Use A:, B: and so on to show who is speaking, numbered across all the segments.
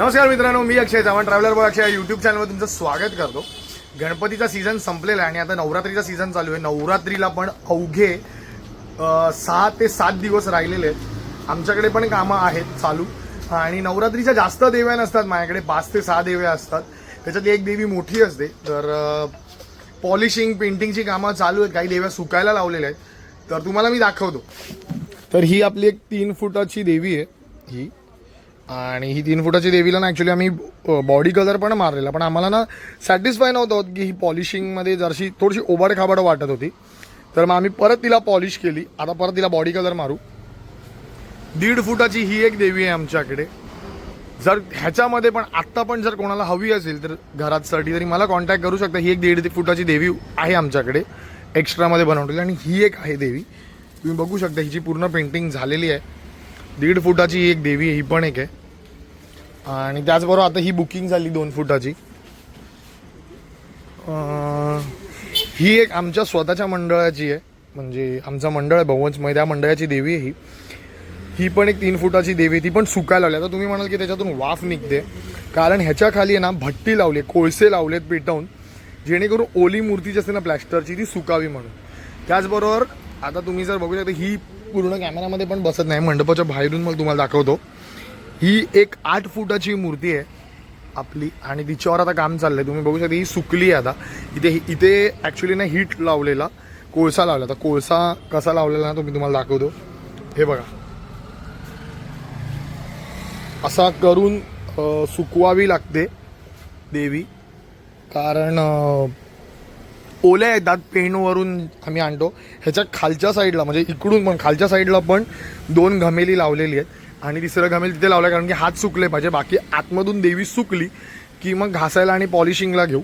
A: नमस्कार मित्रांनो मी Akshay Chavan traveller boy Akshay. YouTube चॅनलवर तुमचं स्वागत करतो. गणपतीचा सीझन संपलेला आहे आणि आता नवरात्रीचा सीझन चालू आहे. नवरात्रीला पण अवघे सहा ते सात दिवस राहिलेले आहेत. आमच्याकडे पण कामं आहेत चालू. आणि नवरात्रीच्या जास्त देव्या नसतात माझ्याकडे पाच ते सहा देव्या असतात. त्याच्यात एक देवी मोठी असते. तर पॉलिशिंग पेंटिंगची कामं चालू आहेत. काही देव्या सुकायला लावलेल्या आहेत. तर तुम्हाला मी दाखवतो. तर ही आपली एक तीन फुटाची देवी आहे. ही. आणि ही तीन फुटाची देवीला ना ॲक्च्युली आम्ही बॉडी कलर पण मारलेला पण आम्हाला ना सॅटिस्फाय नव्हतं होत की ही पॉलिशिंगमध्ये जरशी थोडीशी ओबडखाबड वाटत होती. तर मग आम्ही परत तिला पॉलिश केली. आता परत तिला बॉडी कलर मारू. दीड फुटाची ही एक देवी आहे आमच्याकडे. जर ह्याच्यामध्ये पण आत्ता पण जर कोणाला हवी असेल तर घरातसाठी तरी मला कॉन्टॅक्ट करू शकता. ही एक दीड फुटाची देवी आहे आमच्याकडे. एक्स्ट्रामध्ये बनवलेली आणि ही एक आहे देवी. तुम्ही बघू शकता हिची पूर्ण पेंटिंग झालेली आहे. दीड फुटाची ही एक देवी ही पण एक आहे. आणि त्याचबरोबर आता ही बुकिंग झाली दोन फुटाची. ही एक आमच्या स्वतःच्या मंडळाची आहे. म्हणजे आमचं मंडळ आहे भवंसमय त्या मंडळाची देवी आहे ही. ही पण एक तीन फुटाची देवी आहे, ती पण सुकायला लावली. आता तुम्ही म्हणाल की त्याच्यातून वाफ निघते. कारण ह्याच्या खाली आहे ना भट्टी लावली आहे, कोळसे लावलेत पेटवून. जेणेकरून ओली मूर्ती जी असते ना प्लॅस्टरची ती सुकावी म्हणून. त्याचबरोबर आता तुम्ही जर बघू शकता ही पूर्ण कॅमेरामध्ये पण बसत नाही. मंडपाच्या बाहेरून मग तुम्हाला दाखवतो. ही एक आठ फुटाची मूर्ती आहे आपली आणि तिच्यावर आता काम चाललंय. तुम्ही बघू शकता ही सुकली आहे आता. इथे इथे ॲक्च्युली ना हीट लावलेला कोळसा लावला. आता कोळसा कसा लावलेला ना तो मी तुम्हाला दाखवतो. हे बघा. असा करून सुकवावी लागते देवी. कारण ओल्या येतात पेनवरून आम्ही आणतो. ह्याच्या खालच्या साईडला म्हणजे इकडून पण खालच्या साईडला पण दोन घमेली लावलेली आहेत. आणि तिसरं घमेल तिथे लावलं कारण की हात सुकले पाहिजे. बाकी आतमधून देवी सुकली की मग घासायला आणि पॉलिशिंगला घेऊ.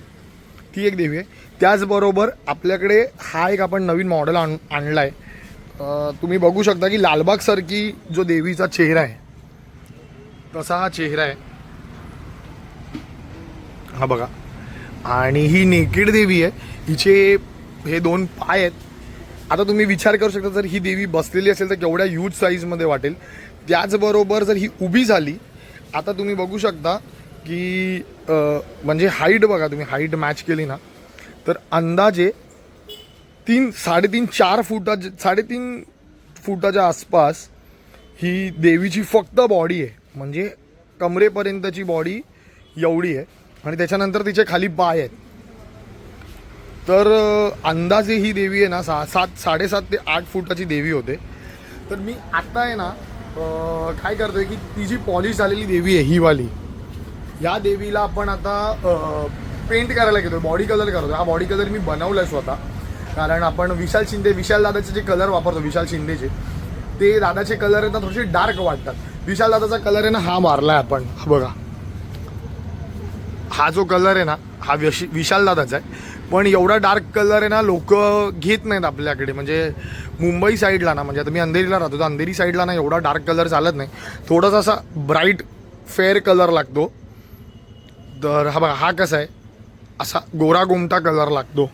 A: ती एक देवी आहे. त्याचबरोबर आपल्याकडे हा एक आपण नवीन मॉडेल आण आणला आहे तुम्ही बघू शकता की लालबागसारखी जो देवीचा चेहरा आहे तसा हा चेहरा आहे. हा बघा. आणि ही नेकेड देवी आहे. हिचे हे दोन पाय आहेत. आता तुम्ही विचार करू शकता जर ही देवी बसलेली असेल तर केवढ्या ह्यूज साईजमध्ये वाटेल. त्याचबरोबर जर ही उभी झाली आता तुम्ही बघू शकता की म्हणजे हाईट बघा तुम्ही हाईट मॅच केली ना तर अंदाजे तीन साडेतीन चार फुटा साडेतीन फुटाच्या आसपास ही देवीची फक्त बॉडी आहे. म्हणजे कमरेपर्यंतची बॉडी एवढी आहे. आणि त्याच्यानंतर तिचे खाली पाय आहेत. तर अंदाजे ही देवी आहे ना सहा सात साडेसात ते आठ फुटाची देवी होते. तर मी आता आहे ना काय करतोय की ती जी पॉलिश झालेली देवी आहे ही वाली या देवीला आपण आता पेंट करायला घेतो बॉडी कलर करतो हा बॉडी कलर मी बनवलाय स्वतः. कारण आपण विशाल शिंदे विशाल दादाचे जे कलर वापरतो विशाल शिंदेचे ते दादाचे कलर आहेत ना थोडेसे डार्क वाटतात. विशाल दादाचा कलर आहे ना हा मारलाय आपण. बघा. हा जो कलर आहे ना हा विश- विशाल दादाचा आहे. पण एवढा डार्क कलर आहे ना लोक घेत नाहीत आपल्याकडे. म्हणजे मुंबई साईडला ना म्हणजे आता मी अंधेरीला राहतो तर अंधेरी साईडला ना एवढा डार्क कलर चालत नाही. थोडासा असा ब्राईट फेअर कलर लागतो. तर हा बघा हा कसा आहे? असा गोरा गोमटा कलर लागतो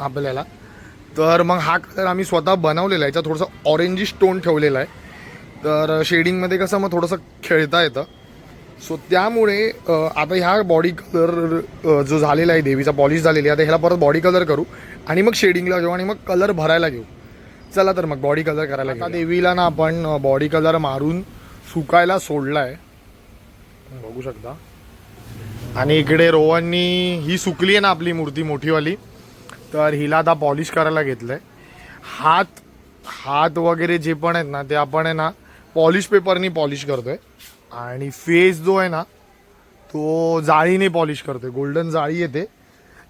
A: आपल्याला. तर मग हा कलर आम्ही स्वतः बनवलेला आहे. याचा थोडंसं ऑरेंजी स्टोन ठेवलेला आहे. तर शेडिंगमध्ये कसं मग थोडंसं खेळता येतं. सो त्यामुळे आता ह्या बॉडी कलर जो झालेला आहे देवीचा पॉलिश झालेली आहे आता ह्याला परत बॉडी कलर करू आणि मग शेडिंगला घेऊ आणि मग कलर भरायला घेऊ. चला तर मग बॉडी कलर करायला. आता देवीला ना आपण बॉडी कलर मारून सुकायला सोडला आहे बघू शकता. आणि इकडे रोहननी ही सुकली आहे ना आपली मूर्ती मोठीवाली. तर हिला आता पॉलिश करायला घेतलंय. हात हात वगैरे जे पण आहेत ना ते आपण आहे ना पॉलिश पेपरनी पॉलिश करतोय. आणि फेस जो आहे ना तो जाळीने पॉलिश करतोय. गोल्डन जाळी येते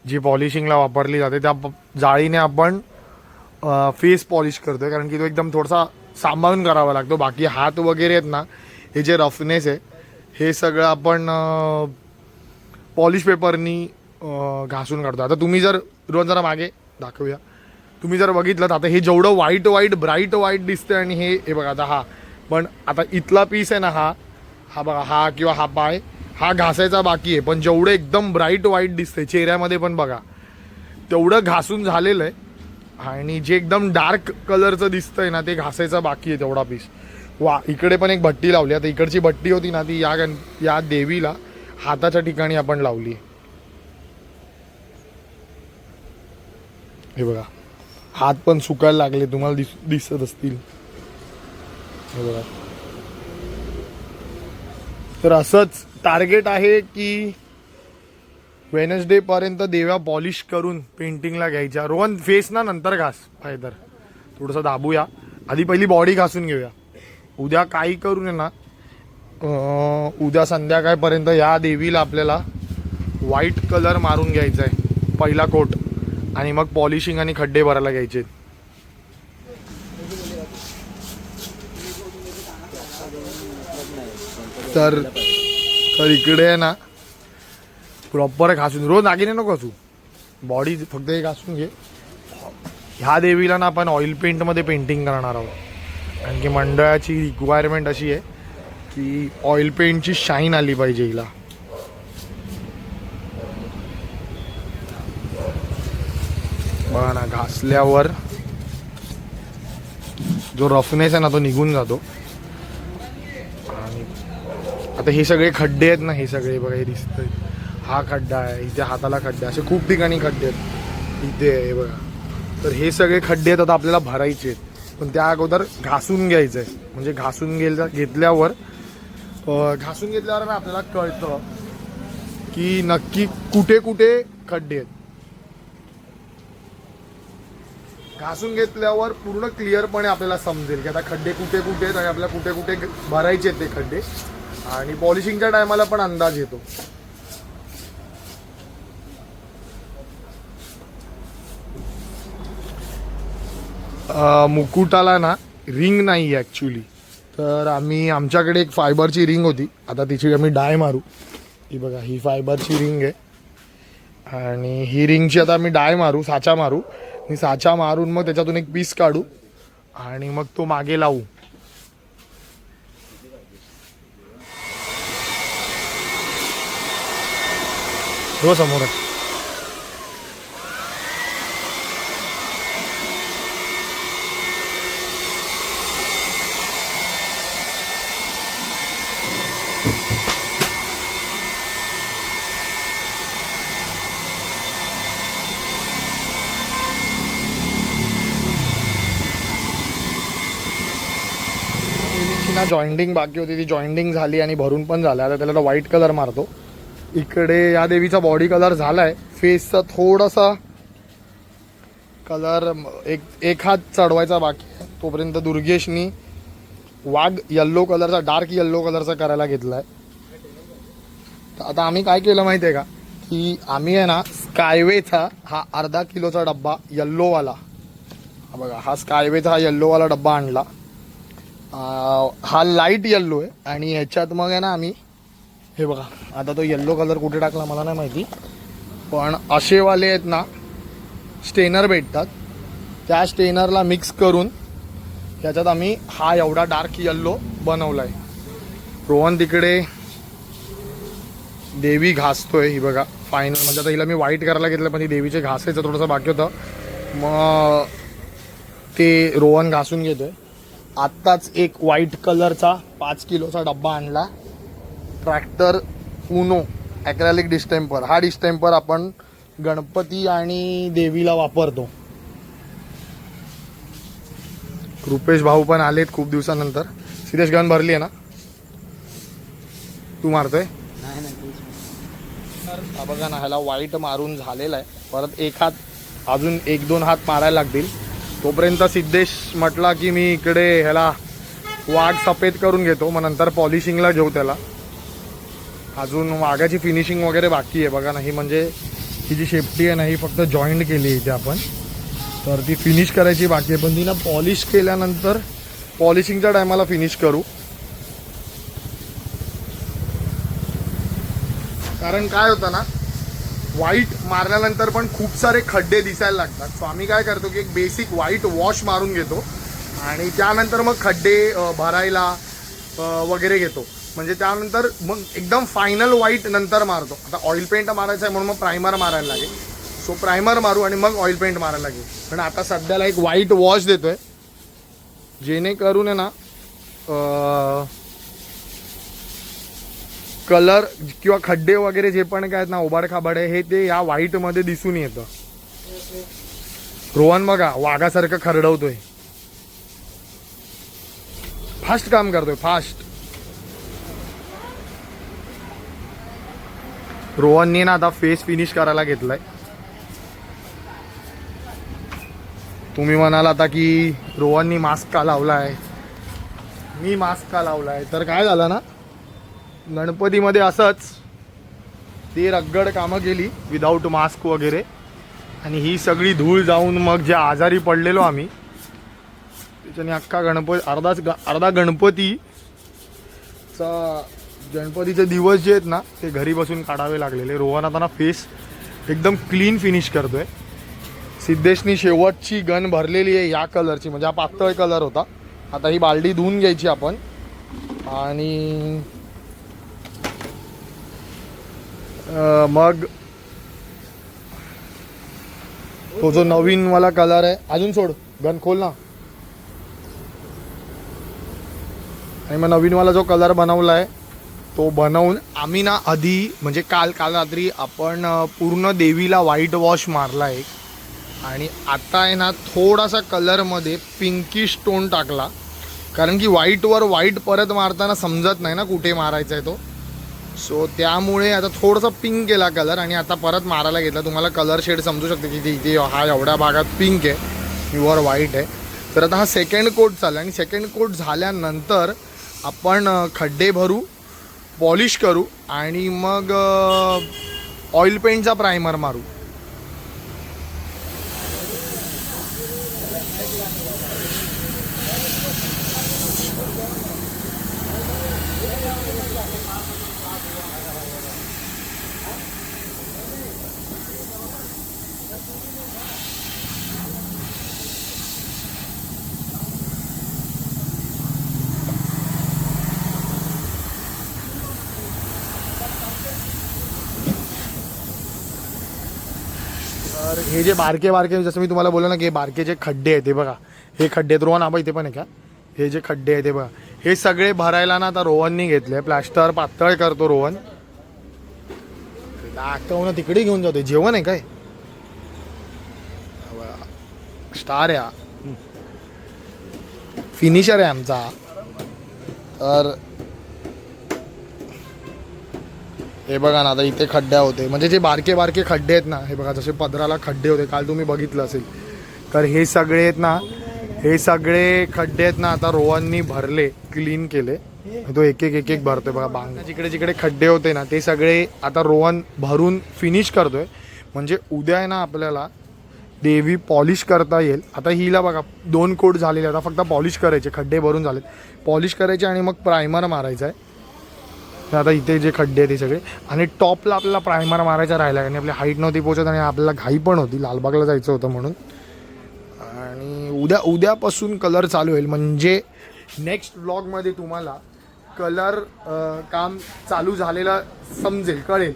A: जी पॉलिशिंगला वापरली जाते. त्या जाळीने आपण फेस पॉलिश करतोय. कारण की तो एकदम थोडासा सांभाळून करावा लागतो. बाकी हात वगैरे आहेत ना हे जे रफनेस आहे हे सगळं आपण पॉलिश पेपरनी घासून काढतो. आता तुम्ही जर रोज जरा मागे दाखवूया. तुम्ही जर बघितलं तर आता हे जेवढं वाईट वाईट ब्राईट वाईट दिसतं आणि हे हे बघा आता हा. पण आता इथला पीस आहे ना हा हा बघा हा किंवा हा पाय हा घासायचा बाकी आहे. पण जेवढं एकदम ब्राईट व्हाईट दिसते चेहऱ्यामध्ये पण बघा तेवढं घासून झालेलं आहे. आणि जे एकदम डार्क कलरचं दिसतंय ना ते घासायचा बाकी आहे तेवढा पीस वा इकडे पण एक भट्टी लावली आता इकडची भट्टी होती ना ती या गण या देवीला हाताच्या ठिकाणी आपण लावली हे बघा हात पण सुकायला लागले तुम्हाला दिस दिसत असतील. हे बघा. तर असंच टार्गेट आहे की वेनसडे पर्यंत देव्या पॉलिश करून पेंटिंगला घ्यायच्या. रोहन फेस ना नंतर घास फायदर. थोडंसं दाबूया. आधी पहिली बॉडी घासून घेऊया. उद्या काही करून ना उद्या संध्याकाळपर्यंत या देवीला आपल्याला व्हाईट कलर मारून घ्यायचा आहे पहिला कोट आणि मग पॉलिशिंग आणि खड्डे भरायला घ्यायचे तर तर इकडे आहे ना प्रॉपर घासून रोज नागिने नको असू बॉडी फक्त एक घासून घे. ह्या देवीला ना आपण ऑइल पेंटमध्ये पेंटिंग करणार आहोत. कारण की मंडळाची रिक्वायरमेंट अशी आहे की ऑइल पेंटची शाईन आली पाहिजे हिला. बघा ना घासल्यावर जो रफनेस आहे ना तो निघून जातो. आता हे सगळे खड्डे आहेत ना हे सगळे बघा हे दिसत हा खड्डा आहे इथे हाताला खड्डा असे खूप ठिकाणी खड्डे आहेत. इथे आहे बघा. तर हे सगळे खड्डे आहेत आता आपल्याला भरायचे आहेत. पण त्या अगोदर घासून घ्यायचं आहे म्हणजे घासून गेल्या घेतल्यावर घासून घेतल्यावर ना आपल्याला कळतं की नक्की कुठे कुठे खड्डे आहेत. घासून घेतल्यावर पूर्ण क्लिअरपणे आपल्याला समजेल की आता खड्डे कुठे कुठे आहेत आणि आपल्याला कुठे कुठे भरायचे आहेत ते खड्डे. आणि पॉलिशिंगच्या टायमाला पण अंदाज येतो. मुकुटाला ना रिंग नाही आहे ॲक्च्युली तर आम्ही आमच्याकडे एक फायबरची रिंग होती. आता तिची आम्ही डाय मारू. ही बघा ही फायबरची रिंग आहे. आणि ही रिंगची आता आम्ही डाय मारू साचा मारू. मी साचा मारून मग त्याच्यातून एक पीस काढू. आणि मग तो मागे लावू. हो समोर ना जॉईंटिंग बाकी होती ती जॉईंटिंग झाली आणि भरून पण झालं. आता त्याला आता व्हाईट कलर मारतो. इकडे या देवीचा बॉडी कलर झालाय. फेसचा थोडासा कलर एक एक हात चढवायचा बाकी आहे. तोपर्यंत दुर्गेशनी वाघ येल्लो कलरचा डार्क येल्लो कलरचा करायला घेतलाय. तर आता आम्ही काय केलं माहिती आहे का? की आम्ही आहे ना स्कायवेचा हा अर्धा किलोचा डब्बा येल्लोवाला हा बघा हा स्कायवेचा हा येल्लोवाला डब्बा आणला. हा लाइट येल्लो आहे आणि ह्याच्यात मग आहे ना आम्ही हे बघा आता तो येल्लो कलर कुठे टाकला मला नाही माहिती. पण असेवाले आहेत ना स्टेनर भेटतात. त्या स्टेनरला मिक्स करून त्याच्यात आम्ही हा एवढा डार्क येल्लो बनवला आहे रोहन तिकडे देवी घासतोय ही बघा फायनल म्हणजे आता हिला मी वाईट करायला घेतलं पण ही देवीचे घासायचं थोडंसं बाकी होतं. मग ते रोहन घासून घेतोय. आत्ताच एक व्हाईट कलरचा पाच किलोचा डब्बा आणला. ट्रॅक्टर उनो ॲक्रॅलिक डिस्टेम्पर हा डिस्टेम्पर आपण गणपती आणि देवीला वापरतो. रुपेश भाऊ पण आलेत खूप दिवसानंतर. सिद्धेश गण भरली आहे ना? तू मारतोय? हा बघा ना ह्याला वाईट मारून झालेला आहे. परत एक हात अजून एक दोन हात मारायला लागतील. तोपर्यंत सिद्धेश म्हटला की मी इकडे ह्याला वाघ सफेद करून घेतो मग नंतर पॉलिशिंगला घेऊ त्याला. अजून वाघाची फिनिशिंग वगैरे बाकी आहे. बघा ना ही म्हणजे ही जी शेपटी आहे ना ही फक्त जॉईंट केली आहे इथे आपण. तर ती फिनिश करायची बाकी आहे. पण ती ना पॉलिश केल्यानंतर पॉलिशिंगच्या टायमाला फिनिश करू. कारण काय होतं ना व्हाईट मारल्यानंतर पण खूप सारे खड्डे दिसायला लागतात. सो आम्ही काय करतो की एक बेसिक व्हाईट वॉश मारून घेतो. आणि त्यानंतर मग खड्डे भरायला वगैरे घेतो. म्हणजे त्यानंतर मग एकदम फायनल व्हाईट नंतर मारतो. आता ऑइल पेंट मारायचं आहे म्हणून मग प्रायमर मारायला लागेल. सो प्रायमर मारू आणि मग ऑइल पेंट मारायला लागेल. पण आता सध्याला एक व्हाईट वॉश देतोय. जेणेकरून आहे ना कलर किंवा खड्डे वगैरे जे पण काय आहेत ना ओबाड खाबाड आहे हे ते या व्हाईटमध्ये दिसून येतं. रोहन बघा वाघासारखं खरडवतोय. फास्ट काम करतोय फास्ट रोहनने ना आता फेस फिनिश करायला घेतलाय. तुम्ही म्हणाल आता की रोहननी मास्क का लावलाय? मी मास्क का लावलाय? तर काय झालं ना गणपतीमध्ये असंच ते रगड कामं केली विदाऊट मास्क वगैरे. आणि ही सगळी धूळ जाऊन मग जे आजारी पडलेलो आम्ही त्याच्याने अख्खा गणपती अर्धाच ग- अर्धा गणपतीचा गणपतीचे दिवस जे आहेत ना ते घरी बसून काढावे लागलेले. रोहन आता ना फेस एकदम क्लीन फिनिश करतोय. सिद्धेशनी शेवटची गन भरलेली आहे या कलरची म्हणजे हा पातळ कलर होता. आता ही बालडी धुवून घ्यायची आपण. आणि मग तो जो नवीन वाला कलर आहे अजून सोड गन खोल ना. आणि मग नवीनवाला जो कलर बनवला आहे तो बनवून आम्ही ना आधी म्हणजे काल काल रात्री आपण पूर्ण देवीला व्हाईट वॉश मारला आहे आणि आता आहे ना थोडासा कलरमध्ये पिंकिश टोन टाकला. कारण की व्हाईटवर व्हाईट परत मारताना समजत नाही ना कुठे मारायचा आहे तो. सो त्यामुळे आता थोडासा पिंक केला कलर आणि आता परत मारायला घेतला. तुम्हाला कलर शेड समजू शकते की इथे इथे हा एवढ्या भागात पिंक आहे. प्युअर व्हाईट आहे. तर आता हा सेकंड कोट चालला आणि सेकंड कोट झाल्यानंतर आपण खड्डे भरू. पॉलिश करू आणि मग ऑइल पेंटचा प्रायमर मारू तर हे जे बारके बारके जसं मी तुम्हाला बोललो ना की हे बारके जे खड्डे आहेत ते बघा. हे खड्डे आहेत रोहन आबा इथे पण आहे का? हे जे खड्डे आहेत ते बघा. हे सगळे भरायला ना आता रोहननी घेतले. प्लास्टर पातळ करतो रोहन. दाखवून तिकडे घेऊन जातो जेवण आहे काय? स्टार आहे फिनिशर आहे आमचा. तर हे बघा ना आता इथे खड्डे होते. म्हणजे जे बारके बारके खड्डे आहेत ना हे बघा जसे पदराला खड्डे होते. काल तुम्ही बघितलं असेल. तर हे सगळे आहेत ना हे सगळे खड्डे आहेत ना आता रोहननी भरले क्लीन केले. तो एक एक एक एक भरतोय बघा बांग. जिकडे जिकडे खड्डे होते ना ते सगळे आता रोहन भरून फिनिश करतोय. म्हणजे उद्या आहे ना आपल्याला देवी पॉलिश करता येईल. आता हिला बघा दोन कोट झालेले आता फक्त पॉलिश करायचे खड्डे भरून झालेत. पॉलिश करायचे आणि मग प्रायमर मारायचा आहे. तर आता इथे जे खड्डे आहेत ते सगळे. आणि टॉपला आपल्याला प्रायमर मारायचा राहिला आणि आपली हाईट नव्हती पोचत आणि आपल्याला घाई पण होती. लालबागला जायचं होतं म्हणून. आणि उद्या उद्यापासून कलर चालू होईल. म्हणजे नेक्स्ट ब्लॉगमध्ये तुम्हाला कलर काम चालू झालेलं समजेल कळेल.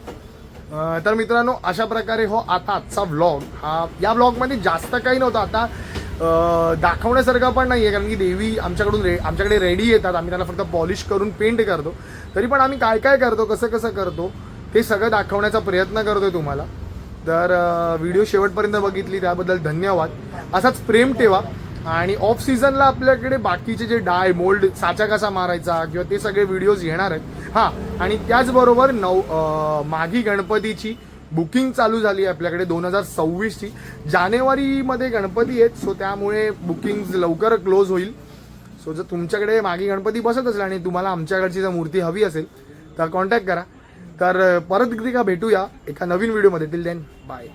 A: तर मित्रांनो अशा प्रकारे हो आता आजचा व्लॉग हा या व्लॉगमध्ये जास्त काही नव्हतं. आता दाखवण्यासारखं पण नाही आहे कारण की देवी आमच्याकडून रे आमच्याकडे रेडी येतात. आम्ही त्यांना फक्त पॉलिश करून पेंट करतो. तरी पण आम्ही काय काय करतो कसं कसं करतो ते सगळं दाखवण्याचा प्रयत्न करतोय तुम्हाला. तर व्हिडिओ शेवटपर्यंत बघितली त्याबद्दल धन्यवाद. असाच प्रेम ठेवा आणि ऑफ सीझनला आपल्याकडे बाकीचे जे डाय मोल्ड साचा कसा मारायचा किंवा ते सगळे व्हिडिओज येणार आहेत. हां आणि त्याचबरोबर नऊ मागी माघी गणपतीची बुकिंग चालू झाली आहे आपल्याकडे दोन हजार सव्वीसची. जानेवारीमध्ये गणपती आहेत सो त्यामुळे बुकिंग लवकर क्लोज होईल. सो जर तुमच्याकडे मागे गणपती बसत असेल आणि तुम्हाला आमच्याकडची जर मूर्ती हवी असेल तर कॉन्टॅक्ट करा. तर परत एकदा भेटूया एका नवीन व्हिडिओमध्ये टिल देन बाय